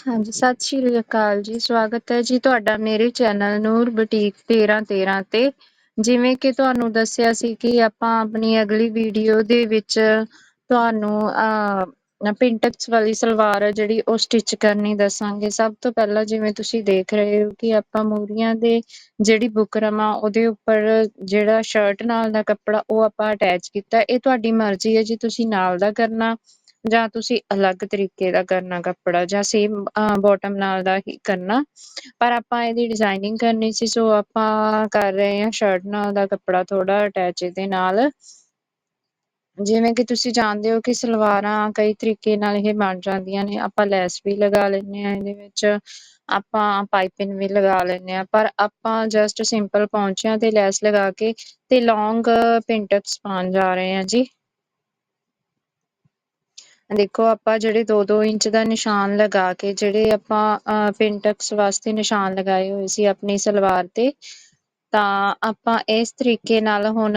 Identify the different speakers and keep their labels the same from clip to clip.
Speaker 1: ਹਾਂਜੀ, ਸਤਿ ਸ਼੍ਰੀ ਅਕਾਲ ਜੀ, ਸਵਾਗਤ ਹੈ ਜੀ ਤੁਹਾਡਾ ਮੇਰੇ ਚੈਨਲ ਨੂਰ ਬੁਟੀਕ 1313 ਤੇ। ਜਿਵੇਂ ਕਿ ਤੁਹਾਨੂੰ ਦੱਸਿਆ ਸੀ ਕਿ ਆਪਾਂ ਆਪਣੀ ਅਗਲੀ ਵੀਡੀਓ ਦੇ ਵਿੱਚ ਤੁਹਾਨੂੰ ਅਹ ਪਿੰਟਕਸ ਵਾਲੀ ਸਲਵਾਰ ਹੈ ਜਿਹੜੀ ਉਹ ਸਟਿਚ ਕਰਨੀ ਦੱਸਾਂਗੇ। ਸਭ ਤੋਂ ਪਹਿਲਾਂ ਜਿਵੇਂ ਤੁਸੀਂ ਦੇਖ ਰਹੇ ਹੋ ਕਿ ਆਪਾਂ ਮੂਰੀਆਂ ਦੇ ਜਿਹੜੀ ਬੁਕਰਮ ਆ ਉਹਦੇ ਉੱਪਰ ਜਿਹੜਾ ਸ਼ਰਟ ਨਾਲ ਦਾ ਕੱਪੜਾ ਉਹ ਆਪਾਂ ਅਟੈਚ ਕੀਤਾ। ਇਹ ਤੁਹਾਡੀ ਮਰਜ਼ੀ ਹੈ ਜੀ ਤੁਸੀਂ ਨਾਲ ਦਾ ਕਰਨਾ। ਜਾਂ ਤੁਸੀਂ ਅਲੱਗ ਤਰੀਕੇ ਦਾ ਕਰਨਾ ਕੱਪੜਾ ਜਾਂ ਸੇਮ ਬੋਟਮ ਨਾਲ ਦਾ ਹੀ ਕਰਨਾ। ਪਰ ਆਪਾਂ ਇਹਦੀ ਡਿਜ਼ਾਇਨਿੰਗ ਕਰਨੀ ਸੀ ਸੋ ਆਪਾਂ ਕਰ ਰਹੇ ਹਾਂ ਸ਼ਰਟ ਨਾਲ ਦਾ ਕੱਪੜਾ ਥੋੜਾ ਅਟੈਚ ਦੇ ਨਾਲ। ਜਿਵੇਂ ਕਿ ਤੁਸੀਂ ਜਾਣਦੇ ਹੋ ਕਿ ਸਲਵਾਰਾਂ ਕਈ ਤਰੀਕੇ ਨਾਲ ਇਹ ਬਣ ਜਾਂਦੀਆਂ ਨੇ। ਆਪਾਂ ਲੈਸ ਵੀ ਲਗਾ ਲੈਂਦੇ ਹਾਂ ਇਹਦੇ ਵਿੱਚ, ਆਪਾਂ ਪਾਈਪਿੰਗ ਵੀ ਲਗਾ ਲੈਂਦੇ ਹਾਂ। ਪਰ ਆਪਾਂ ਜਸਟ ਸਿੰਪਲ ਪਹੁੰਚਿਆਂ ਤੇ ਲੈਸ ਲਗਾ ਕੇ ਤੇ ਲੌਂਗ ਪਿੰਟਕਸ ਪਾਉਣ ਜਾ ਰਹੇ ਆ ਜੀ। ਦੇਖੋ, ਆਪਾਂ ਜਿਹੜੇ 2-2 ਇੰਚ ਦਾ ਨਿਸ਼ਾਨ ਲਗਾ ਕੇ, ਜਿਹੜੇ ਆਪਾਂ ਪਿੰਟਕਸ ਵਾਸਤੇ ਨਿਸ਼ਾਨ ਲਗਾਏ ਹੋਏ ਸੀ ਆਪਣੀ ਸਲਵਾਰ ਤੇ, ਤਾਂ ਆਪਾਂ ਇਸ ਤਰੀਕੇ ਨਾਲ ਹੁਣ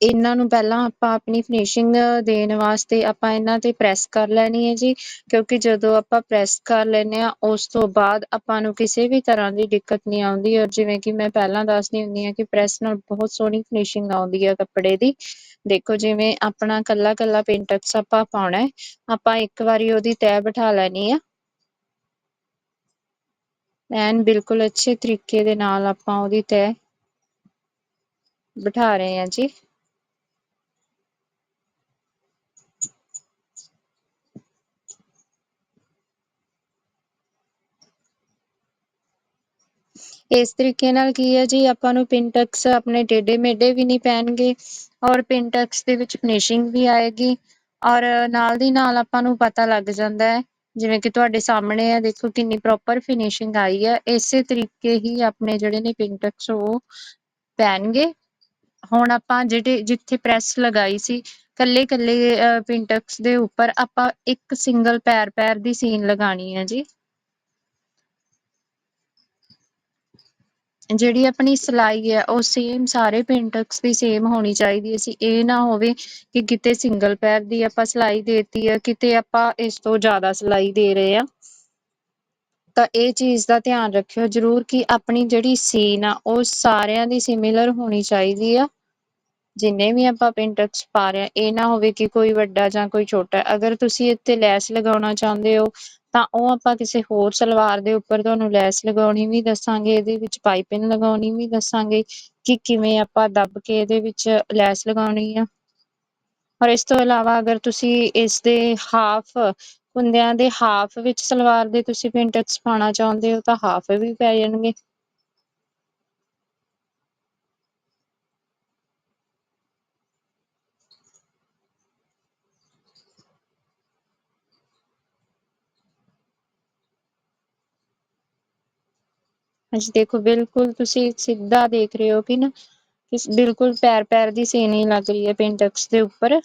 Speaker 1: ਇਹਨਾਂ ਨੂੰ ਪਹਿਲਾਂ ਆਪਾਂ ਆਪਣੀ ਫਿਨਿਸ਼ਿੰਗ ਦੇਣ ਵਾਸਤੇ ਆਪਾਂ ਇਹਨਾਂ ਤੇ ਪ੍ਰੈਸ ਕਰ ਲੈਣੀ ਹੈ ਜੀ, ਕਿਉਂਕਿ ਜਦੋਂ ਆਪਾਂ ਪ੍ਰੈਸ ਕਰ ਲੈਂਦੇ ਹਾਂ, ਉਸ ਤੋਂ ਬਾਅਦ ਆਪਾਂ ਨੂੰ ਕਿਸੇ ਵੀ ਤਰ੍ਹਾਂ ਦੀ ਦਿੱਕਤ ਨੀ ਆਉਂਦੀ ਔਰ ਜਿਵੇਂ ਕਿ ਮੈਂ ਪਹਿਲਾਂ ਦੱਸਦੀ ਹੁੰਦੀ ਹਾਂ ਕਿ ਪ੍ਰੈਸ ਨਾਲ ਬਹੁਤ ਸੋਹਣੀ ਫਿਨਿਸ਼ਿੰਗ ਆਉਂਦੀ ਹੈ ਕੱਪੜੇ ਦੀ। ਦੇਖੋ ਜਿਵੇਂ ਆਪਣਾ ਕੱਲਾ ਕੱਲਾ ਪੇਂਟਕਸ ਆਪਾਂ ਪਾਉਣਾ ਆਪਾਂ ਇੱਕ ਵਾਰੀ ਉਹਦੀ ਤੈਅ ਬਿਠਾ ਲੈਣੀ ਆ। ਐਨ ਬਿਲਕੁਲ ਅੱਛੇ ਤਰੀਕੇ ਦੇ ਨਾਲ ਆਪਾਂ ਉਹਦੀ ਤੈਅ ਬਿਠਾ ਰਹੇ ਹਾਂ ਜੀ। ਇਸ ਤਰੀਕੇ ਨਾਲ ਕੀ ਹੈ ਜੀ, ਆਪਾਂ ਨੂੰ ਪਿੰਟਕਸ ਆਪਣੇ ਟੇਢੇ ਮੇਢੇ ਵੀ ਨਹੀਂ ਪੈਣਗੇ ਔਰ ਪਿੰਟੈਕਸ ਦੇ ਵਿੱਚ ਫਿਨਿਸ਼ਿੰਗ ਵੀ ਆਏਗੀ ਔਰ ਨਾਲ ਦੀ ਨਾਲ ਆਪਾਂ ਨੂੰ ਪਤਾ ਲੱਗ ਜਾਂਦਾ ਹੈ, ਜਿਵੇਂ ਕਿ ਤੁਹਾਡੇ ਸਾਹਮਣੇ ਆ ਦੇਖੋ ਕਿੰਨੀ ਪ੍ਰੋਪਰ ਫਿਨਿਸ਼ਿੰਗ ਆਈ ਹੈ, ਇਸੇ ਤਰੀਕੇ ਹੀ ਆਪਣੇ ਜਿਹੜੇ ਨੇ ਪਿੰਟੈਕਸ ਉਹ ਪੈਣਗੇ। ਹੁਣ ਆਪਾਂ ਜਿਹੜੇ, ਜਿੱਥੇ ਪ੍ਰੈਸ ਲਗਾਈ ਸੀ ਕੱਲੇ ਕੱਲੇ ਪਿੰਟਕਸ ਦੇ ਉੱਪਰ ਆਪਾਂ ਇੱਕ ਸਿੰਗਲ ਪੈਰ ਪੈਰ ਦੀ ਸੀਨ ਲਗਾਣੀ ਹੈ ਜੀ। ਜਿਹੜੀ ਆਪਣੀ ਸਿਲਾਈ ਹੈ, ਉਹ ਸੇਮ ਸਾਰੇ ਪਿੰਟਕਸ ਦੀ ਸੇਮ ਹੋਣੀ ਚਾਹੀਦੀ ਹੈ। ਸੀ ਇਹ ਨਾ ਹੋਵੇ ਕਿ ਕਿਤੇ ਸਿੰਗਲ ਪੈਰ ਦੀ ਆਪਾਂ ਸਿਲਾਈ ਦੇਤੀ ਹੈ, ਕਿਤੇ ਆਪਾਂ ਇਸ ਤੋਂ ਜ਼ਿਆਦਾ ਸਿਲਾਈ ਦੇ ਰਹੇ ਹਾਂ। ਤਾਂ ਇਹ ਚੀਜ਼ ਦਾ ਧਿਆਨ ਰੱਖਿਓ ਜ਼ਰੂਰ ਕਿ ਆਪਣੀ ਜਿਹੜੀ ਸੀਨ ਆ, ਉਹ ਸਾਰਿਆਂ ਦੀ ਸਿਮਿਲਰ ਹੋਣੀ ਚਾਹੀਦੀ ਆ। ਜਿੰਨੇ ਵੀ ਆਪਾਂ ਪੇਂਟਕਸ ਪਾ ਰਹੇ ਹਾਂ, ਇਹ ਨਾ ਹੋਵੇ ਕਿ ਕੋਈ ਵੱਡਾ ਜਾਂ ਕੋਈ ਛੋਟਾ। ਅਗਰ ਤੁਸੀਂ ਇੱਥੇ ਲੈਸ ਲਗਾਉਣਾ ਚਾਹੁੰਦੇ ਹੋ ਤਾਂ ਉਹ ਆਪਾਂ ਕਿਸੇ ਹੋਰ ਸਲਵਾਰ ਦੇ ਉੱਪਰ ਤੁਹਾਨੂੰ ਲੈਸ ਲਗਾਉਣੀ ਵੀ ਦੱਸਾਂਗੇ, ਇਹਦੇ ਵਿੱਚ ਪਾਈਪਿੰਗ ਲਗਾਉਣੀ ਵੀ ਦੱਸਾਂਗੇ ਕਿ ਕਿਵੇਂ ਆਪਾਂ ਦੱਬ ਕੇ ਇਹਦੇ ਵਿੱਚ ਲੈਸ ਲਗਾਉਣੀ ਆ। ਔਰ ਇਸ ਤੋਂ ਇਲਾਵਾ ਅਗਰ ਤੁਸੀਂ ਇਸ ਦੇ ਹਾਫ, ਕੁੰਦਿਆਂ ਦੇ ਹਾਫ ਵਿੱਚ ਸਲਵਾਰ ਦੇ ਤੁਸੀਂ ਪਿੰਟਕਸ ਪਾਉਣਾ ਚਾਹੁੰਦੇ ਹੋ ਤਾਂ ਹਾਫ ਵੀ ਪੈ ਜਾਣਗੇ। ਹਾਂਜੀ, ਦੇਖੋ, ਬਿਲਕੁਲ ਤੁਸੀਂ ਸਿੱਧਾ ਦੇਖ ਰਹੇ ਹੋ ਕਿ ਨਾ ਬਿਲਕੁਲ ਪੈਰ ਪੈਰ ਦੀ ਸੇਨ ਲੱਗ ਰਹੀ ਹੈ, ਪਿੰਟੈਕਸ ਦੇ ਉੱਪਰ।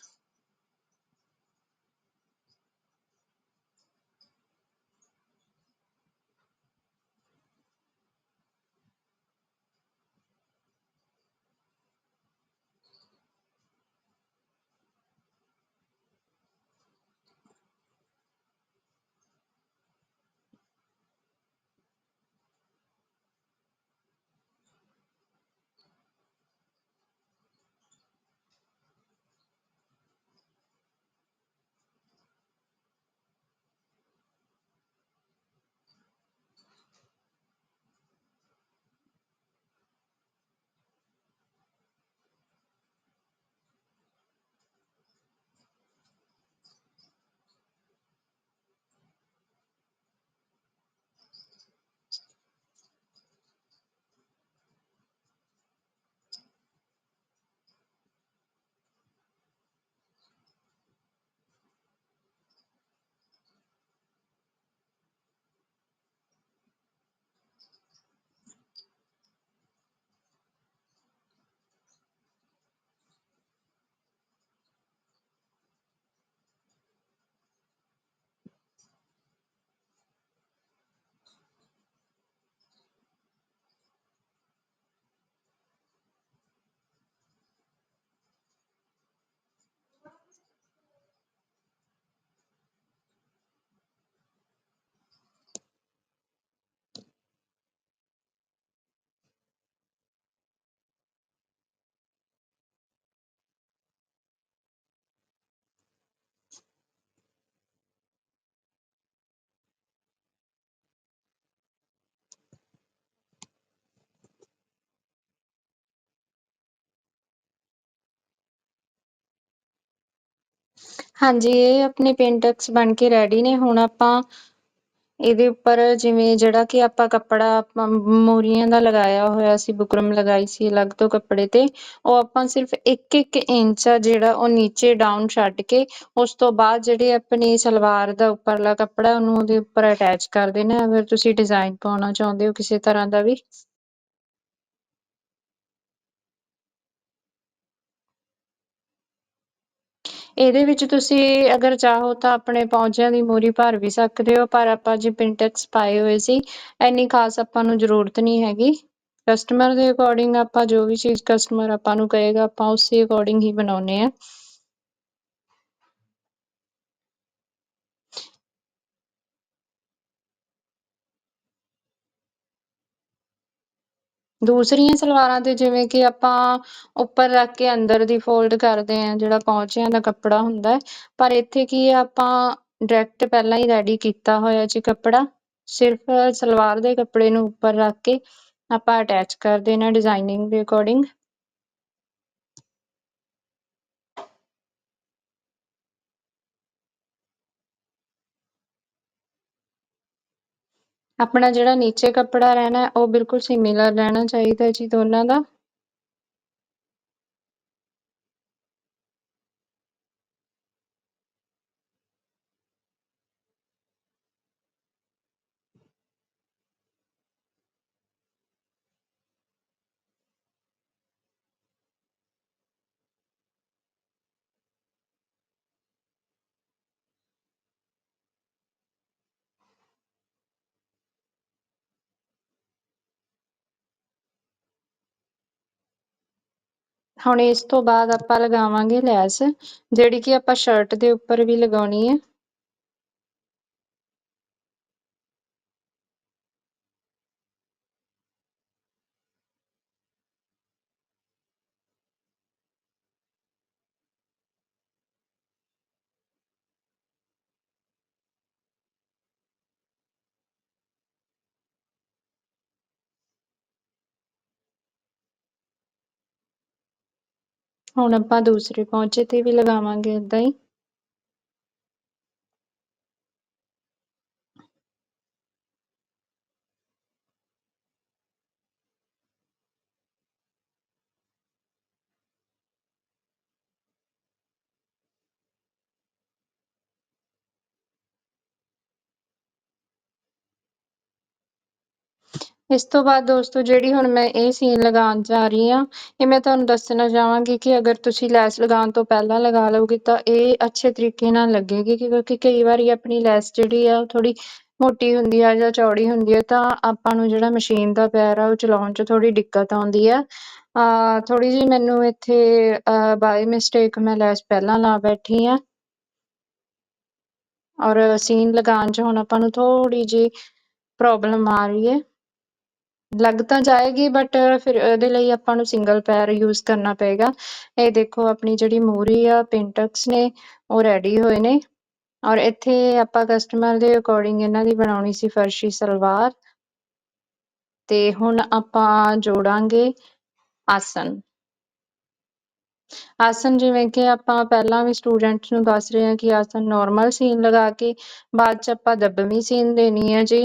Speaker 1: ਹਾਂਜੀ, ਇਹ ਆਪਣੇ ਪਿੰਟੈਕਸ ਬਣ ਕੇ ਰੈਡੀ ਨੇ। ਹੁਣ ਆਪਾਂ ਇਹਦੇ ਉੱਪਰ ਜਿਵੇਂ ਜਿਹੜਾ ਕਿ ਆਪਾਂ ਕੱਪੜਾ ਆਪਾਂ ਮੋਰੀਆਂ ਦਾ ਲਗਾਇਆ ਹੋਇਆ ਸੀ, ਬੁਕਰਮ ਲਗਾਈ ਸੀ ਅਲੱਗ ਤੋਂ ਕੱਪੜੇ ਤੇ, ਉਹ ਆਪਾਂ ਸਿਰਫ 1-1 ਇੰਚ ਆ ਜਿਹੜਾ ਉਹ ਨੀਚੇ ਡਾਊਨ ਛੱਡ ਕੇ, ਉਸ ਤੋਂ ਬਾਅਦ ਜਿਹੜੇ ਆਪਣੀ ਸਲਵਾਰ ਦਾ ਉੱਪਰਲਾ ਕੱਪੜਾ ਉਹਨੂੰ ਉਹਦੇ ਉੱਪਰ ਅਟੈਚ ਕਰ ਦੇਣਾ। ਅਗਰ ਤੁਸੀਂ ਡਿਜ਼ਾਈਨ ਪਾਉਣਾ ਚਾਹੁੰਦੇ ਹੋ ਕਿਸੇ ਤਰ੍ਹਾਂ ਦਾ ਵੀ। ਇਹਦੇ ਵਿੱਚ ਤੁਸੀਂ ਅਗਰ ਚਾਹੋ ਤਾਂ ਆਪਣੇ ਪੌਂਚਿਆਂ ਦੀ ਮੂਰੀ ਭਰ ਵੀ ਸਕਦੇ ਹੋ, ਪਰ ਆਪਾਂ ਜੇ ਪਿੰਟੈਕਸ ਪਾਏ ਹੋਏ ਸੀ, ਐਨੀ ਖਾਸ ਆਪਾਂ ਨੂੰ ਜ਼ਰੂਰਤ ਨਹੀਂ ਹੈਗੀ। ਕਸਟਮਰ ਦੇ ਅਕੋਰਡਿੰਗ ਆਪਾਂ ਜੋ ਵੀ ਚੀਜ਼ ਕਸਟਮਰ ਆਪਾਂ ਨੂੰ ਕਹੇਗਾ, ਆਪਾਂ ਉਸੇ ਅਕੋਰਡਿੰਗ ਹੀ ਬਣਾਉਨੇ ਆ ਦੂਸਰੀਆਂ ਸਲਵਾਰਾਂ ਤੇ ਜਿਵੇਂ ਕਿ ਆਪਾਂ ਉੱਪਰ ਰੱਖ ਕੇ ਅੰਦਰ ਦੀ ਫੋਲਡ ਕਰਦੇ ਆ ਜਿਹੜਾ ਪੌਂਚਿਆਂ ਦਾ ਕੱਪੜਾ ਹੁੰਦਾ ਹੈ। ਪਰ ਇੱਥੇ ਕੀ ਹੈ, ਆਪਾਂ ਡਾਇਰੈਕਟ ਪਹਿਲਾਂ ਹੀ ਰੈਡੀ ਕੀਤਾ ਹੋਇਆ ਜੀ ਕੱਪੜਾ। ਸਿਰਫ ਸਲਵਾਰ ਦੇ ਕੱਪੜੇ ਨੂੰ ਉੱਪਰ ਰੱਖ ਕੇ ਆਪਾਂ ਅਟੈਚ ਕਰ ਦੇਣਾ ਡਿਜ਼ਾਈਨਿੰਗ ਦੇ ਅਕੋਰਡਿੰਗ ਆਪਣਾ ਜਿਹੜਾ ਨੀਚੇ ਕੱਪੜਾ ਰਹਿਣਾ ਉਹ ਬਿਲਕੁਲ ਸਿਮਿਲਰ ਰਹਿਣਾ ਚਾਹੀਦਾ ਜੀ ਦੋਨਾਂ ਦਾ। ਹੁਣ ਇਸ ਤੋਂ ਬਾਅਦ ਆਪਾਂ ਲਗਾਵਾਂਗੇ ਲੈਸ, ਜਿਹੜੀ ਕਿ ਆਪਾਂ ਸ਼ਰਟ ਦੇ ਉੱਪਰ ਵੀ ਲਗਾਉਣੀ ਹੈ। ਹੁਣ ਆਪਾਂ ਦੂਸਰੇ ਪੌਂਚੇ ਤੇ ਵੀ ਲਗਾਵਾਂਗੇ ਏਦਾਂ ਹੀ। ਇਸ ਤੋਂ ਬਾਅਦ ਦੋਸਤੋ, ਜਿਹੜੀ ਹੁਣ ਮੈਂ ਇਹ ਸੀਨ ਲਗਾਉਣ ਜਾ ਰਹੀ ਹਾਂ, ਇਹ ਮੈਂ ਤੁਹਾਨੂੰ ਦੱਸਣਾ ਚਾਹਾਂਗੀ ਕਿ ਅਗਰ ਤੁਸੀਂ ਲੈਸ ਲਗਾਉਣ ਤੋਂ ਪਹਿਲਾਂ ਲਗਾ ਲਓਗੇ ਤਾਂ ਇਹ ਅੱਛੇ ਤਰੀਕੇ ਨਾਲ ਲੱਗੇਗੀ ਕਿਉਂਕਿ ਕਈ ਵਾਰੀ ਆਪਣੀ ਲੈਸ ਜਿਹੜੀ ਆ, ਉਹ ਥੋੜੀ ਮੋਟੀ ਹੁੰਦੀ ਆ ਜਾਂ ਚੌੜੀ ਹੁੰਦੀ ਹੈ ਤਾਂ ਆਪਾਂ ਨੂੰ ਜਿਹੜਾ ਮਸ਼ੀਨ ਦਾ ਪੈਰ ਆ, ਉਹ ਚਲਾਉਣ 'ਚ ਥੋੜੀ ਦਿੱਕਤ ਆਉਂਦੀ ਆ। ਆ ਥੋੜੀ ਜੀ ਮੈਨੂੰ ਇੱਥੇ ਬਾਈ ਮਿਸਟੇਕ ਮੈਂ ਲੈਸ ਪਹਿਲਾਂ ਲਾ ਬੈਠੀ ਆ ਔਰ ਸੀਨ ਲਗਾਉਣ 'ਚ ਹੁਣ ਆਪਾਂ ਨੂੰ ਥੋੜੀ ਜੀ ਪ੍ਰੋਬਲਮ ਆ ਰਹੀ ਹੈ। ਲੱਗ ਤਾਂ ਜਾਏਗੀ ਬਟ ਫਿਰ ਇਹਦੇ ਲਈ ਆਪਾਂ ਨੂੰ ਸਿੰਗਲ ਪੈਰ ਯੂਜ਼ ਕਰਨਾ ਪਏਗਾ। ਇਹ ਦੇਖੋ, ਆਪਣੀ ਜਿਹੜੀ ਮੂਰੀ ਆ ਪਿੰਟਕਸ ਨੇ, ਉਹ ਰੈਡੀ ਹੋਏ ਨੇ। ਔਰ ਇੱਥੇ ਆਪਾਂ ਕਸਟਮਰ ਦੇ ਅਕੋਰਡਿੰਗ ਇਹਨਾਂ ਦੀ ਬਣਾਉਣੀ ਸੀ ਫਰਸ਼ੀ ਸਲਵਾਰ। ਤੇ ਹੁਣ ਆਪਾਂ ਜੋੜਾਂਗੇ ਆਸਨ। ਆਸਨ ਜਿਵੇਂ ਕਿ ਆਪਾਂ ਪਹਿਲਾਂ ਵੀ ਸਟੂਡੈਂਟਸ ਨੂੰ ਦੱਸ ਰਹੇ ਹਾਂ ਕਿ ਆਸਨ ਨਾਰਮਲ ਸੀਨ ਲਗਾ ਕੇ, ਬਾਅਦ ਚ ਆਪਾਂ ਦੱਬਵੀਂ ਸੀਨ ਦੇਣੀ ਹੈ ਜੀ।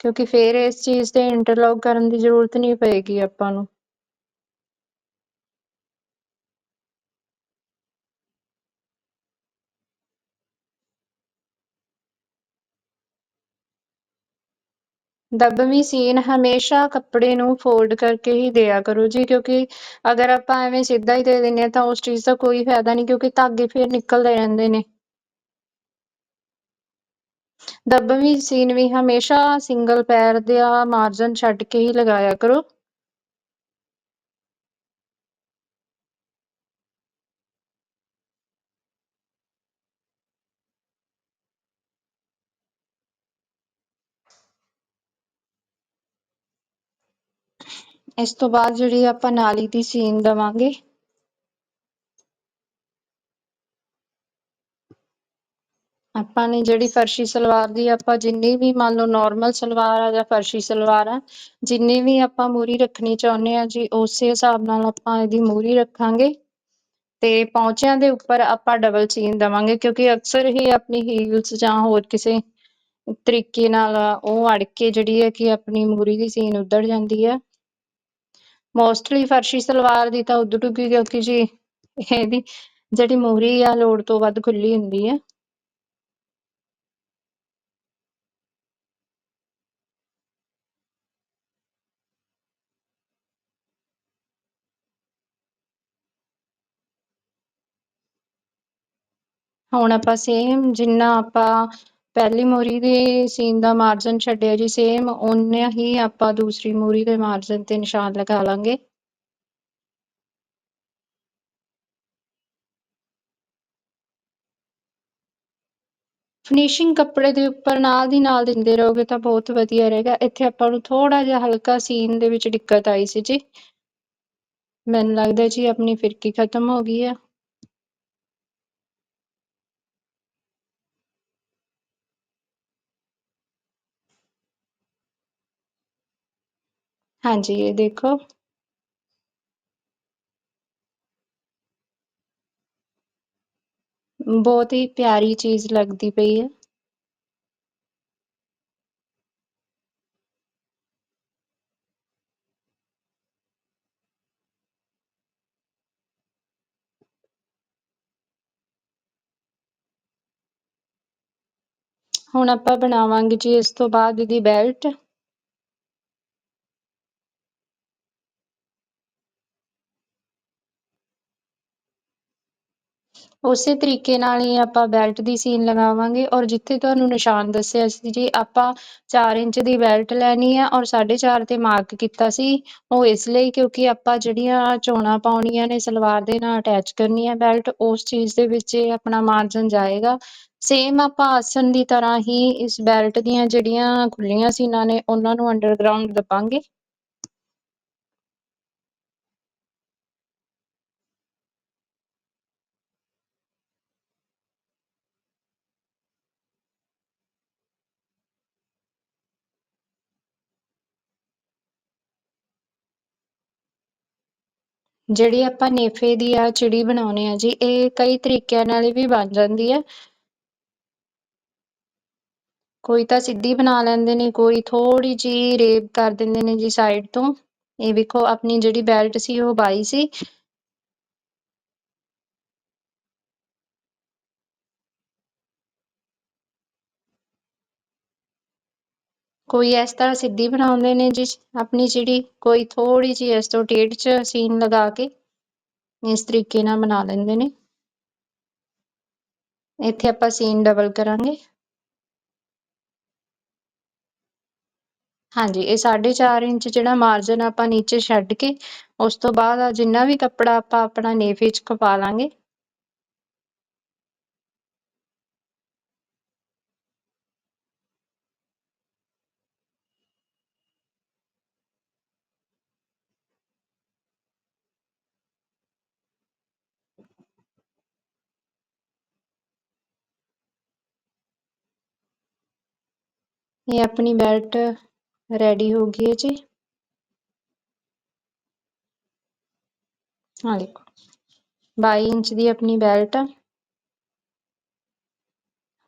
Speaker 1: ਕਿਉਂਕਿ ਫੇਰ ਇਸ ਚੀਜ਼ ਤੇ ਇੰਟਰਲੌਕ ਕਰਨ ਦੀ ਜ਼ਰੂਰਤ ਨਹੀਂ ਪਏਗੀ ਆਪਾਂ ਨੂੰ। ਦੱਬਵੀਂ ਸੀਨ ਹਮੇਸ਼ਾ ਕੱਪੜੇ ਨੂੰ ਫੋਲਡ ਕਰਕੇ ਹੀ ਦਿਆ ਕਰੋ ਜੀ, ਕਿਉਂਕਿ ਅਗਰ ਆਪਾਂ ਐਵੇਂ ਸਿੱਧਾ ਹੀ ਦੇ ਦਿੰਨੇ ਆ ਤਾਂ ਉਸ ਚੀਜ਼ ਦਾ ਕੋਈ ਫਾਇਦਾ ਨਹੀਂ, ਕਿਉਂਕਿ ਧਾਗੇ ਫਿਰ ਨਿਕਲਦੇ ਰਹਿੰਦੇ ਨੇ। ਦੱਬਵੀਂ ਸੀਨ ਵੀ ਹਮੇਸ਼ਾ ਸਿੰਗਲ ਪੈਰ ਦਾ ਮਾਰਜਨ ਛੱਡ ਕੇ ਹੀ ਲਗਾਇਆ ਕਰੋ। ਇਸ ਤੋਂ ਬਾਅਦ ਜਿਹੜੀ ਆਪਾਂ ਨਾਲੀ ਦੀ ਸੀਨ ਦੇਵਾਂਗੇ। ਆਪਾਂ ਨੇ ਜਿਹੜੀ ਫਰਸ਼ੀ ਸਲਵਾਰ ਦੀ ਆਪਾਂ ਜਿੰਨੀ ਵੀ ਮੰਨ ਲਓ ਨਾਰਮਲ ਸਲਵਾਰ ਆ ਜਾਂ ਫਰਸ਼ੀ ਸਲਵਾਰ ਆ, ਜਿੰਨੀ ਵੀ ਆਪਾਂ ਮੂਰੀ ਰੱਖਣੀ ਚਾਹੁੰਦੇ ਆ ਜੀ, ਉਸੇ ਹਿਸਾਬ ਨਾਲ ਆਪਾਂ ਇਹਦੀ ਮੂਰੀ ਰੱਖਾਂਗੇ। ਤੇ ਪੌਂਚਿਆਂ ਦੇ ਉੱਪਰ ਆਪਾਂ ਡਬਲ ਚੀਨ ਦਵਾਂਗੇ, ਕਿਉਂਕਿ ਅਕਸਰ ਹੀ ਆਪਣੀ ਹੀਲਸ ਜਾਂ ਹੋਰ ਕਿਸੇ ਤਰੀਕੇ ਨਾਲ ਉਹ ਅੜ ਕੇ ਜਿਹੜੀ ਹੈ ਕਿ ਆਪਣੀ ਮੂਰੀ ਦੀ ਸੀਨ ਉੱਧੜ ਜਾਂਦੀ ਹੈ ਮੋਸਟਲੀ ਫਰਸ਼ੀ ਸਲਵਾਰ ਦੀ ਤਾਂ ਉੱਧੜੂਗੀ ਕਿਉਂਕਿ ਜੀ ਇਹਦੀ ਜਿਹੜੀ ਮੂਰੀ ਆ, ਲੋੜ ਤੋਂ ਵੱਧ ਖੁੱਲੀ ਹੁੰਦੀ ਹੈ ਹੁਣ ਆਪਾਂ ਸੇਮ ਜਿੰਨਾ ਆਪਾਂ ਪਹਿਲੀ ਮੂਰੀ ਦੇ ਸੀਨ ਦਾ ਮਾਰਜਨ ਛੱਡਿਆ ਜੀ ਸੇਮ ਓਨਾ ਹੀ ਆਪਾਂ ਦੂਸਰੀ ਮੂਰੀ ਦੇ ਮਾਰਜਨ ਤੇ ਨਿਸ਼ਾਨ ਲਗਾ ਲਾਂਗੇ। ਫਿਨਿਸ਼ਿੰਗ ਕੱਪੜੇ ਦੇ ਉੱਪਰ ਨਾਲ ਦੀ ਨਾਲ ਦਿੰਦੇ ਰਹੋਗੇ ਤਾਂ ਬਹੁਤ ਵਧੀਆ ਰਹੇਗਾ। ਇੱਥੇ ਆਪਾਂ ਨੂੰ ਥੋੜਾ ਜਿਹਾ ਹਲਕਾ ਸੀਨ ਦੇ ਵਿੱਚ ਦਿੱਕਤ ਆਈ ਸੀ ਜੀ। ਮੈਨੂੰ ਲੱਗਦਾ ਜੀ ਆਪਣੀ ਫਿਰਕੀ ਖਤਮ ਹੋ ਗਈ ਆ। ਹਾਂਜੀ, ਇਹ ਦੇਖੋ। ਬਹੁਤ ਹੀ ਪਿਆਰੀ ਚੀਜ਼ ਲੱਗਦੀ ਪਈ ਹੈ। ਹੁਣ ਆਪਾਂ ਬਣਾਵਾਂਗੇ ਜੀ ਇਸ ਤੋਂ ਬਾਅਦ ਇਹਦੀ ਬੈਲਟ ਉਸੇ ਤਰੀਕੇ ਨਾਲ ਹੀ ਆਪਾਂ ਬੈਲਟ ਦੀ ਸੀਨ ਲਗਾਵਾਂਗੇ ਔਰ ਜਿੱਥੇ ਤੁਹਾਨੂੰ ਨਿਸ਼ਾਨ ਦੱਸਿਆ ਸੀ ਜੀ, ਆਪਾਂ 4 ਇੰਚ ਦੀ ਬੈਲਟ ਲੈਣੀ ਹੈ ਔਰ 4.5 ਤੇ ਮਾਰਕ ਕੀਤਾ ਸੀ। ਉਹ ਇਸ ਲਈ ਕਿਉਂਕਿ ਆਪਾਂ ਜਿਹੜੀਆਂ ਚੋਣਾਂ ਪਾਉਣੀਆਂ ਨੇ, ਸਲਵਾਰ ਦੇ ਨਾਲ ਅਟੈਚ ਕਰਨੀ ਹੈ ਬੈਲਟ ਉਸ ਚੀਜ਼ ਦੇ ਵਿੱਚ ਇਹ ਆਪਣਾ ਮਾਰਜਨ ਜਾਏਗਾ। ਸੇਮ ਆਪਾਂ ਆਸਨ ਦੀ ਤਰ੍ਹਾਂ ਹੀ ਇਸ ਬੈਲਟ ਦੀਆਂ ਜਿਹੜੀਆਂ ਖੁੱਲੀਆਂ ਸੀਨਾਂ ਨੇ, ਉਹਨਾਂ ਨੂੰ ਅੰਡਰਗਰਾਉਂਡ ਦਬਾਂਗੇ। ਜਿਹੜੀ ਆਪਾਂ ਨੇਫੇ ਦੀ ਆ, ਚਿੜੀ ਬਣਾਉਣੀ ਆ ਜੀ, ਇਹ ਕਈ ਤਰੀਕਿਆਂ ਨਾਲ ਵੀ ਬਣ ਜਾਂਦੀ ਹੈ ਕੋਈ ਤਾਂ ਸਿੱਧੀ ਬਣਾ ਲੈਂਦੇ ਨੇ, ਕੋਈ ਥੋੜੀ ਜੀ ਰੇਬ ਕਰ ਦਿੰਦੇ ਨੇ ਜੀ ਸਾਈਡ ਤੋਂ। ਇਹ ਵੇਖੋ, ਆਪਣੀ ਜਿਹੜੀ ਬੈਲਟ ਸੀ, ਉਹ ਬਾਈ ਸੀ। ਕੋਈ ਇਸ ਤਰ੍ਹਾਂ ਸਿੱਧੀ ਬਣਾਉਂਦੇ ਨੇ ਜੀ ਆਪਣੀ ਜਿਹੜੀ ਕੋਈ ਥੋੜੀ ਜਿਹੀ ਇਸ ਤੋਂ ਟੇਢ ਚ ਸੀਨ ਲਗਾ ਕੇ ਇਸ ਤਰੀਕੇ ਨਾਲ ਬਣਾ ਲੈਂਦੇ ਨੇ। ਇੱਥੇ ਆਪਾਂ ਸੀਨ ਡਬਲ ਕਰਾਂਗੇ। ਹਾਂਜੀ, ਇਹ 4.5 ਇੰਚ ਜਿਹੜਾ ਮਾਰਜਨ ਆਪਾਂ ਨੀਚੇ ਛੱਡ ਕੇ ਉਸ ਤੋਂ ਬਾਅਦ ਜਿੰਨਾ ਵੀ ਕੱਪੜਾ ਆਪਾਂ ਆਪਣਾ ਨੇਫੇ 'ਚ ਖਪਾ ਲਾਂਗੇ ਇਹ ਆਪਣੀ ਬੈਲਟ ਰੈਡੀ ਹੋ ਗਈ ਹੈ ਜੀ। ਹਾਂ ਦੇਖੋ 22 ਇੰਚ ਦੀ ਆਪਣੀ ਬੈਲਟ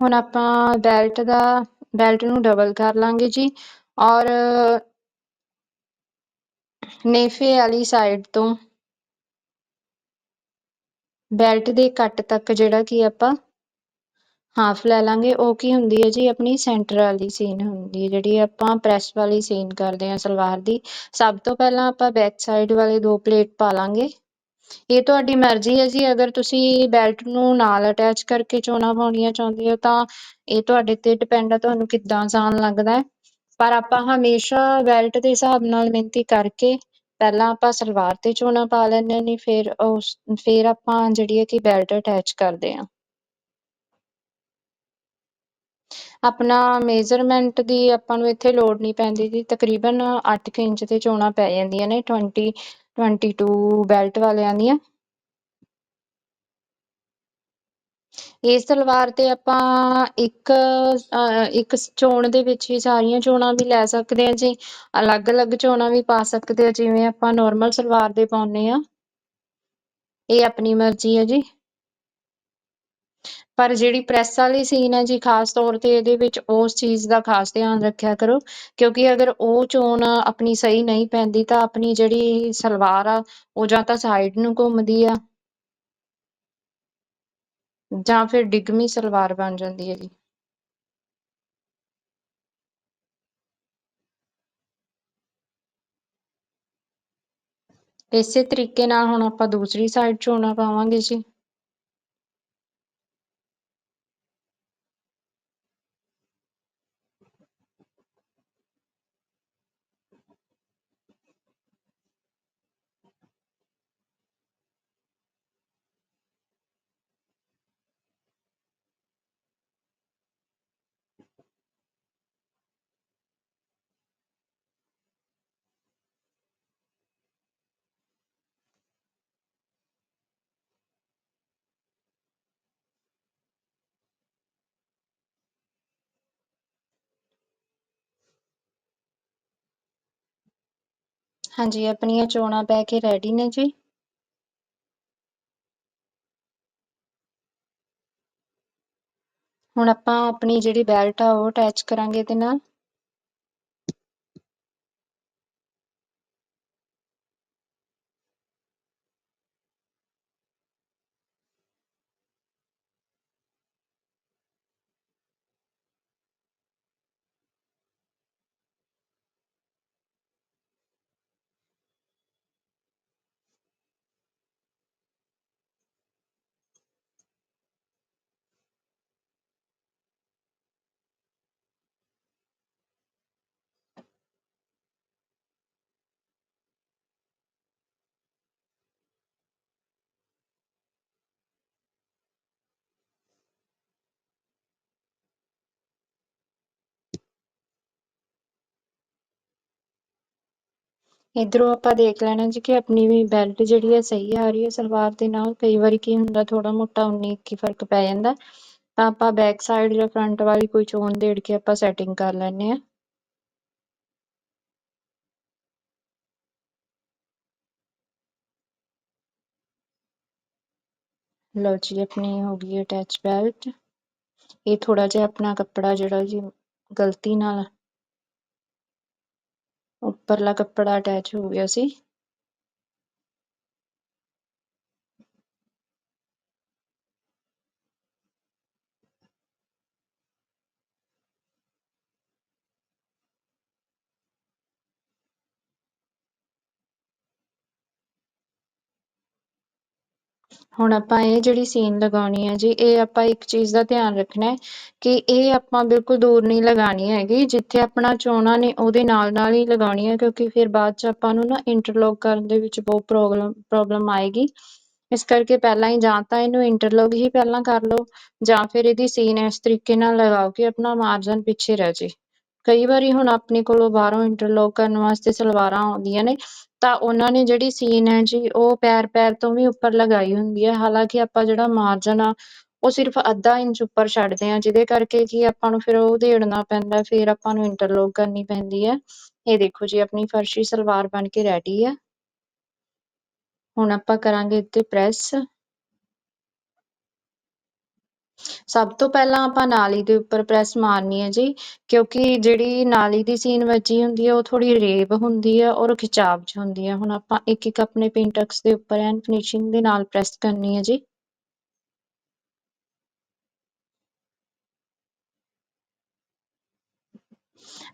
Speaker 1: ਹੁਣ ਆਪਾਂ ਬੈਲਟ ਦਾ ਬੈਲਟ ਨੂੰ ਡਬਲ ਕਰ ਲਾਂਗੇ ਜੀ ਔਰ ਨੇਫੇ ਵਾਲੀ ਸਾਈਡ ਤੋਂ ਬੈਲਟ ਦੇ ਕੱਟ ਤੱਕ ਜਿਹੜਾ ਕਿ ਆਪਾਂ ਹਾਫ ਲੈ ਲਾਂਗੇ। ਉਹ ਕੀ ਹੁੰਦੀ ਹੈ ਜੀ? ਆਪਣੀ ਸੈਂਟਰ ਵਾਲੀ ਸੀਨ ਹੁੰਦੀ ਹੈ, ਜਿਹੜੀ ਆਪਾਂ ਪ੍ਰੈਸ ਵਾਲੀ ਸੀਨ ਕਰਦੇ ਹਾਂ ਸਲਵਾਰ ਦੀ। ਸਭ ਤੋਂ ਪਹਿਲਾਂ ਆਪਾਂ ਬੈਕ ਸਾਈਡ ਵਾਲੇ ਦੋ ਪਲੇਟ ਪਾ ਲਾਂਗੇ। ਇਹ ਤੁਹਾਡੀ ਮਰਜ਼ੀ ਹੈ ਜੀ। ਅਗਰ ਤੁਸੀਂ ਬੈਲਟ ਨੂੰ ਨਾਲ ਅਟੈਚ ਕਰਕੇ ਚੋਣਾ ਪਾਉਣੀਆਂ ਚਾਹੁੰਦੇ ਹੋ, ਤਾਂ ਇਹ ਤੁਹਾਡੇ ਤੇ ਡਿਪੈਂਡ ਆ ਤੁਹਾਨੂੰ ਕਿੱਦਾਂ ਆਸਾਨ ਲੱਗਦਾ ਹੈ। ਪਰ ਆਪਾਂ ਹਮੇਸ਼ਾ ਬੈਲਟ ਦੇ ਹਿਸਾਬ ਨਾਲ ਮਿਹਨਤੀ ਕਰਕੇ ਪਹਿਲਾਂ ਆਪਾਂ ਸਲਵਾਰ ਤੇ ਚੋਣਾ ਪਾ ਲੈਂਦੇ ਨੇ ਫਿਰ ਉਸ, ਫਿਰ ਆਪਾਂ ਜਿਹੜੀ ਹੈ ਕਿ ਬੈਲਟ ਅਟੈਚ ਕਰਦੇ ਹਾਂ। ਆਪਣਾ ਮੇਜ਼ਰਮੈਂਟ ਦੀ ਆਪਾਂ ਨੂੰ ਇੱਥੇ ਲੋੜ ਨਹੀਂ ਪੈਂਦੀ ਜੀ। ਤਕਰੀਬਨ 8 ਇੰਚ ਤੇ ਚੋਣਾਂ ਪੈ ਜਾਂਦੀਆਂ ਨੇ 20 22 ਬੈਲਟ ਵਾਲਿਆਂ ਦੀਆਂ। ਇਸ ਸਲਵਾਰ ਤੇ ਆਪਾਂ ਇੱਕ ਇੱਕ ਚੋਣ ਦੇ ਵਿੱਚ ਹੀ ਸਾਰੀਆਂ ਚੋਣਾਂ ਵੀ ਲੈ ਸਕਦੇ ਆ ਜੀ। ਅਲੱਗ-ਅਲੱਗ ਚੋਣਾਂ ਵੀ ਪਾ ਸਕਦੇ ਆ ਜਿਵੇਂ ਆਪਾਂ ਨਾਰਮਲ ਸਲਵਾਰ ਦੇ ਪਾਉਨੇ ਆ ਇਹ ਆਪਣੀ ਮਰਜ਼ੀ ਹੈ ਜੀ। ਪਰ ਜਿਹੜੀ ਪ੍ਰੈਸ ਵਾਲੀ ਸੀਨ ਹੈ ਜੀ, ਖਾਸ ਤੌਰ ਤੇ ਇਹਦੇ ਵਿੱਚ ਉਸ ਚੀਜ਼ ਦਾ ਖਾਸ ਧਿਆਨ ਰੱਖਿਆ ਕਰੋ, ਕਿਉਂਕਿ ਅਗਰ ਉਹ ਚੋਣ ਆਪਣੀ ਸਹੀ ਨਹੀਂ ਪੈਂਦੀ ਤਾਂ ਆਪਣੀ ਜਿਹੜੀ ਸਲਵਾਰ ਆ, ਉਹ ਜਾਂ ਤਾਂ ਸਾਈਡ ਨੂੰ ਘੁੰਮਦੀ ਆ। ਜਾਂ ਫਿਰ ਡਿਗਮੀ ਸਲਵਾਰ ਬਣ ਜਾਂਦੀ ਹੈ ਜੀ। ਇਸੇ ਤਰੀਕੇ ਨਾਲ ਹੁਣ ਆਪਾਂ ਦੂਸਰੀ ਸਾਈਡ ਚੋਣਾ ਪਾਵਾਂਗੇ ਜੀ। ਹਾਂਜੀ, ਆਪਣੀਆਂ ਚੋਣਾਂ ਪੈ ਕੇ ਰੈਡੀ ਨੇ ਜੀ। ਹੁਣ ਆਪਾਂ ਆਪਣੀ ਜਿਹੜੀ ਬੈਲਟ ਆ ਉਹ ਅਟੈਚ ਕਰਾਂਗੇ ਇਹਦੇ ਨਾਲ। ਇਧਰੋਂ ਆਪਾਂ ਦੇਖ ਲੈਣਾ ਜੀ ਕਿ ਆਪਣੀ ਵੀ ਬੈਲਟ ਜਿਹੜੀ ਹੈ ਸਹੀ ਆ ਰਹੀ ਹੈ ਸਲਵਾਰ ਦੇ ਨਾਲ। ਕਈ ਵਾਰੀ ਕੀ ਹੁੰਦਾ ਥੋੜਾ ਮੋਟਾ 19 21 ਫ਼ਰਕ ਪੈ ਜਾਂਦਾ। ਤਾਂ ਆਪਾਂ ਬੈਕ ਸਾਈਡ ਜਾਂ ਫਰੰਟ ਵਾਲੀ ਕੋਈ ਚੋਣ ਦੇੜ ਕੇ ਆਪਾਂ ਸੈਟਿੰਗ ਕਰ ਲੈਣੇ ਆ। ਲਓ ਜੀ, ਆਪਣੀ ਹੋ ਗਈ ਅਟੈਚ ਬੈਲਟ ਇਹ ਥੋੜਾ ਜਿਹਾ ਆਪਣਾ ਕੱਪੜਾ ਜਿਹੜਾ ਜੀ ਗਲਤੀ ਨਾਲ ਉੱਪਰਲਾ ਕੱਪੜਾ ਅਟੈਚ ਹੋ ਗਿਆ ਸੀ। ਹੁਣ ਆਪਾਂ ਇਹ ਜਿਹੜੀ ਸੀਨ ਲਗਾਉਣੀ ਹੈ ਜੀ, ਇਹ ਆਪਾਂ ਇੱਕ ਚੀਜ਼ ਦਾ ਧਿਆਨ ਰੱਖਣਾ ਹੈ ਕਿ ਇਹ ਆਪਾਂ ਬਿਲਕੁਲ ਦੂਰ ਨਹੀਂ ਲਗਾਉਣੀ ਹੈਗੀ, ਜਿੱਥੇ ਆਪਣਾ ਚੋਣਾ ਨੇ ਉਹਦੇ ਨਾਲ ਨਾਲ ਹੀ ਲਗਾਉਣੀ ਹੈ, ਕਿਉਂਕਿ ਫਿਰ ਬਾਅਦ ਚ ਆਪਾਂ ਨੂੰ ਨਾ ਇੰਟਰਲੋਕ ਕਰਨ ਦੇ ਵਿੱਚ ਬਹੁਤ ਪ੍ਰੋਬਲਮ ਪ੍ਰੋਬਲਮ ਆਏਗੀ। ਇਸ ਕਰਕੇ ਪਹਿਲਾਂ ਹੀ ਜਾਂ ਤਾਂ ਇਹਨੂੰ ਇੰਟਰਲੋਕ ਹੀ ਪਹਿਲਾਂ ਕਰ ਲਓ, ਜਾਂ ਫਿਰ ਇਹਦੀ ਸੀਨ ਇਸ ਤਰੀਕੇ ਨਾਲ ਲਗਾਓ ਕਿ ਆਪਣਾ ਮਾਰਜਨ ਪਿੱਛੇ ਰਹਿ ਜੇ। ਕਈ ਵਾਰੀ ਹੁਣ ਆਪਣੇ ਕੋਲੋਂ ਬਾਹਰੋਂ ਇੰਟਰਲੋਕ ਕਰਨ ਵਾਸਤੇ ਸਲਵਾਰਾਂ ਆਉਂਦੀਆਂ ਨੇ, ਤਾਂ ਉਹਨਾਂ ਨੇ ਜਿਹੜੀ ਸੀਨ ਹੈ ਜੀ, ਉਹ ਪੈਰ ਪੈਰ ਤੋਂ ਵੀ ਉੱਪਰ ਲਗਾਈ ਹੁੰਦੀ ਹੈ। ਹਾਲਾਂਕਿ ਆਪਾਂ ਜਿਹੜਾ ਮਾਰਜਨ ਆ, ਉਹ ਸਿਰਫ ਅੱਧਾ ਇੰਚ ਉੱਪਰ ਛੱਡਦੇ ਆ ਜਿਹਦੇ ਕਰਕੇ ਕੀ ਆਪਾਂ ਨੂੰ ਫਿਰ ਉਹ ਉਧੇੜਨਾ ਪੈਂਦਾ, ਫਿਰ ਆਪਾਂ ਨੂੰ ਇੰਟਰਲੋਕ ਕਰਨੀ ਪੈਂਦੀ ਹੈ। ਇਹ ਦੇਖੋ ਜੀ, ਆਪਣੀ ਫਰਸ਼ੀ ਸਲਵਾਰ ਬਣ ਕੇ ਰੈਡੀ ਹੈ। ਹੁਣ ਆਪਾਂ ਕਰਾਂਗੇ ਇੱਥੇ ਪ੍ਰੈਸ ਸਭ ਤੋਂ ਪਹਿਲਾਂ ਆਪਾਂ ਨਾਲੀ ਦੇ ਉੱਪਰ ਪ੍ਰੈਸ ਮਾਰਨੀ ਹੈ ਜੀ, ਕਿਉਂਕਿ ਜਿਹੜੀ ਨਾਲੀ ਦੀ ਸੀਨ ਵੱਜੀ ਹੁੰਦੀ ਹੈ, ਉਹ ਥੋੜੀ ਰੇਬ ਹੁੰਦੀ ਹੈ ਔਰ ਖਿਚਾਵ ਚ ਹੁੰਦੀ ਹੈ। ਹੁਣ ਆਪਾਂ ਇੱਕ ਇੱਕ ਆਪਣੇ ਪਿੰਟਕਸ ਦੇ ਉੱਪਰ ਐਨ ਫਿਨਿਸ਼ਿੰਗ ਦੇ ਨਾਲ ਪ੍ਰੈਸ ਕਰਨੀ ਹੈ ਜੀ।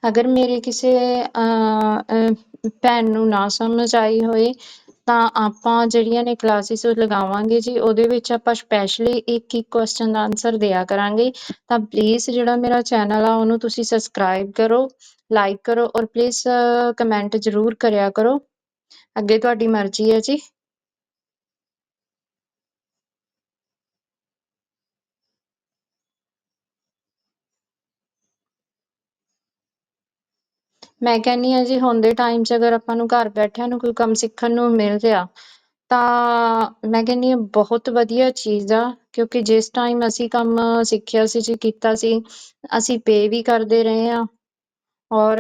Speaker 1: ਅਗਰ ਮੇਰੇ ਕਿਸੇ ਭੈਣ ਨੂੰ ਨਾ ਸਮਝ ਆਈ ਹੋਏ ਤਾਂ ਆਪਾਂ ਜਿਹੜੀਆਂ ਨੇ ਕਲਾਸਿਸ ਲਗਾਵਾਂਗੇ ਜੀ, ਉਹਦੇ ਵਿੱਚ ਆਪਾਂ ਸਪੈਸ਼ਲੀ ਇੱਕ ਇੱਕ ਕੁਐਸਚਨ ਦਾ ਆਨਸਰ ਦਿਆ ਕਰਾਂਗੇ। ਤਾਂ ਪਲੀਜ਼ ਜਿਹੜਾ ਮੇਰਾ ਚੈਨਲ ਆ, ਉਹਨੂੰ ਤੁਸੀਂ ਸਬਸਕ੍ਰਾਈਬ ਕਰੋ ਲਾਈਕ ਕਰੋ ਔਰ ਪਲੀਜ਼ ਕਮੈਂਟ ਜ਼ਰੂਰ ਕਰਿਆ ਕਰੋ। ਅੱਗੇ ਤੁਹਾਡੀ ਮਰਜ਼ੀ ਹੈ ਜੀ। ਮੈਂ ਕਹਿੰਦੀ ਹਾਂ ਜੀ, ਹੁਣ ਦੇ ਟਾਈਮ 'ਚ ਅਗਰ ਆਪਾਂ ਨੂੰ ਘਰ ਬੈਠਿਆਂ ਨੂੰ ਕੋਈ ਕੰਮ ਸਿੱਖਣ ਨੂੰ ਮਿਲ ਰਿਹਾ, ਤਾਂ ਮੈਂ ਕਹਿੰਦੀ ਹਾਂ ਬਹੁਤ ਵਧੀਆ ਚੀਜ਼ ਆ, ਕਿਉਂਕਿ ਜਿਸ ਟਾਈਮ ਅਸੀਂ ਕੰਮ ਸਿੱਖਿਆ ਸੀ ਜੀ, ਕੀਤਾ ਸੀ, ਅਸੀਂ ਪੇ ਵੀ ਕਰਦੇ ਰਹੇ ਆ ਔਰ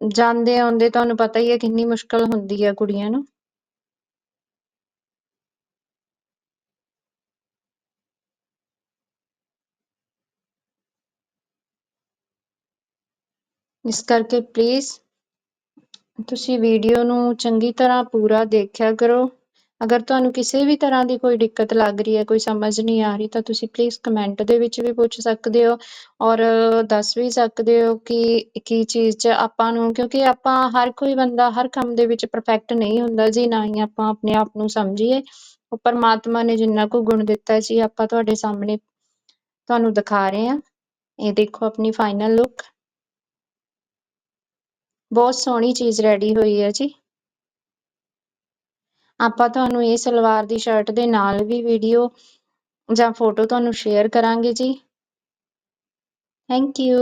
Speaker 1: ਜਾਂਦੇ ਆਉਂਦੇ ਤੁਹਾਨੂੰ ਪਤਾ ਹੀ ਹੈ ਕਿੰਨੀ ਮੁਸ਼ਕਲ ਹੁੰਦੀ ਹੈ ਕੁੜੀਆਂ ਨੂੰ। ਇਸ ਕਰਕੇ ਪਲੀਜ਼ ਤੁਸੀਂ ਵੀਡੀਓ ਨੂੰ ਚੰਗੀ ਤਰ੍ਹਾਂ ਪੂਰਾ ਦੇਖਿਆ ਕਰੋ। ਅਗਰ ਤੁਹਾਨੂੰ ਕਿਸੇ ਵੀ ਤਰ੍ਹਾਂ ਦੀ ਕੋਈ ਦਿੱਕਤ ਲੱਗ ਰਹੀ ਹੈ, ਕੋਈ ਸਮਝ ਨਹੀਂ ਆ ਰਹੀ, ਤਾਂ ਤੁਸੀਂ ਪਲੀਜ਼ ਕਮੈਂਟ ਦੇ ਵਿੱਚ ਵੀ ਪੁੱਛ ਸਕਦੇ ਹੋ ਔਰ ਦੱਸ ਵੀ ਸਕਦੇ ਹੋ ਕਿ ਕੀ ਚੀਜ਼ 'ਚ ਆਪਾਂ ਨੂੰ, ਕਿਉਂਕਿ ਆਪਾਂ ਹਰ ਕੋਈ ਬੰਦਾ ਹਰ ਕੰਮ ਦੇ ਵਿੱਚ ਪਰਫੈਕਟ ਨਹੀਂ ਹੁੰਦਾ ਜੀ, ਨਾ ਹੀ ਆਪਾਂ ਆਪਣੇ ਆਪ ਨੂੰ ਸਮਝੀਏ। ਉਹ ਪਰਮਾਤਮਾ ਨੇ ਜਿੰਨਾ ਕੁ ਗੁਣ ਦਿੱਤਾ ਜੀ, ਆਪਾਂ ਤੁਹਾਡੇ ਸਾਹਮਣੇ ਤੁਹਾਨੂੰ ਦਿਖਾ ਰਹੇ ਹਾਂ। ਇਹ ਦੇਖੋ ਆਪਣੀ ਫਾਈਨਲ ਲੁੱਕ ਬਹੁਤ ਸੋਹਣੀ ਚੀਜ਼ ਰੈਡੀ ਹੋਈ ਹੈ ਜੀ। ਆਪਾਂ ਤੁਹਾਨੂੰ ਇਹ ਸਲਵਾਰ ਦੀ ਸ਼ਰਟ ਦੇ ਨਾਲ ਵੀ ਵੀਡੀਓ ਜਾਂ ਫੋਟੋ ਤੁਹਾਨੂੰ ਸ਼ੇਅਰ ਕਰਾਂਗੇ ਜੀ। Thank you